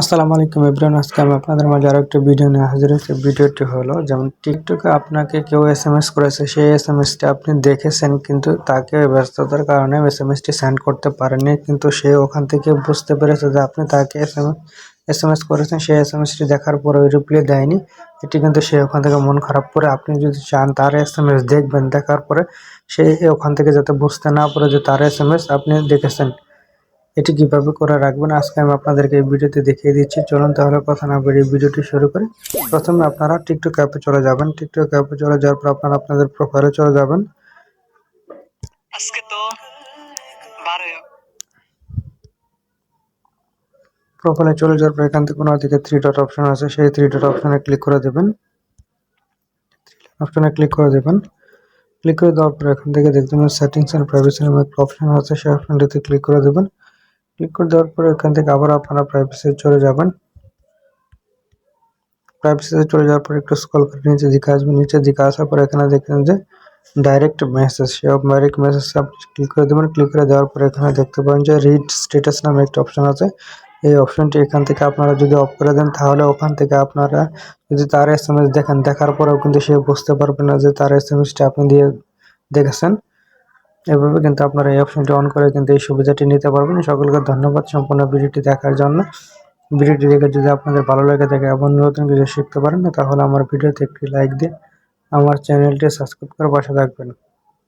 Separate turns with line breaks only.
আসসালামু আলাইকুম এভরিওয়ান, আজকে আমি আপনাদের মাঝে আরও একটা ভিডিও নিয়ে হাজির হয়েছি। ভিডিওটি হলো, যেমন টিকটকে আপনাকে কেউ এস এম এস করেছে, সেই এস এম এসটি আপনি দেখেছেন, কিন্তু তাকে ব্যস্ততার কারণে এস এম এসটি সেন্ড করতে পারেনি কিন্তু সে ওখান থেকে বুঝতে পেরেছে যে আপনি তাকে S M S M S করেছেন, সেই এস এম এসটি দেখার পরে ওই রিপ্লাই দেয়নি। এটি কিন্তু সে ওখান থেকে মন খারাপ করে, আপনি যদি চান তার এস এম এস দেখবেন, দেখার পরে সে ওখান থেকে যাতে বুঝতে না পারে যে তার এস এম এস আপনি দেখেছেন। এটি কীভাবে করে রাখবেন আজকে আমি আপনাদেরকে এই ভিডিওতে দেখিয়ে দিচ্ছি। চলুন তাহলে কথা না বেরিয়ে ভিডিওটি শুরু করি। প্রথমে আপনারা টিকটক অ্যাপে চলে যাবেন। টিকটক অ্যাপে চলে যাওয়ার পর আপনারা আপনাদের প্রোফাইলে চলে যাবেন।
আজকে তো
প্রোফাইলে চলে যাওয়ার পর এখান থেকে কোনো দিকে থ্রি ডট অপশন আছে সেই থ্রি ডট অপশনে ক্লিক করে দেবেন। অপশনে ক্লিক করে দেবেন। ক্লিক করে দেওয়ার পর এখান থেকে দেখতে পাবেন সেটিংস অ্যান্ড প্রাইভেসি নামে একটা অপশন আছে সেই অপশনটিতে ক্লিক করে দেবেন। ক্লিক করে দেওয়ার পরে এখান থেকে আবার আপনারা প্রাইভেসি চলে যাবেন। প্রাইভেসিতে চলে যাওয়ার পর একটু স্ক্রল করে নিচে দিকে আসবেন। নিচে দিকে আসার পর এখানে দেখবেন যে ডাইরেক্ট মেসেজ সেই ডাইরেক্ট মেসেজ আপনি ক্লিক করে দেবেন। ক্লিক করে দেওয়ার পর এখানে দেখতে পাবেন যে রিড স্ট্যাটাস নামে একটা অপশন আছে। এই অপশনটি এখান থেকে আপনারা যদি অফ করে দেন, তাহলে ওখান থেকে আপনারা যদি তার এস এম এস দেখেন, দেখার পরেও কিন্তু সে বুঝতে পারবে না যে তার এস এম আপনি দিয়ে দেখেছেন। এভাবে কিন্তু আপনারা এই অপশনটি অন করে কিন্তু এই সুবিধাটি নিতে পারবেন। সকলকে ধন্যবাদ সম্পূর্ণ ভিডিওটি দেখার জন্য। ভিডিওটি দেখে যদি আপনাদের ভালো লাগে থাকে এবং নতুন কিছু শিখতে পারেন, তাহলে আমার ভিডিওতে একটি লাইক দিয়ে আমার চ্যানেলটি সাবস্ক্রাইব করে পাশে থাকবেন।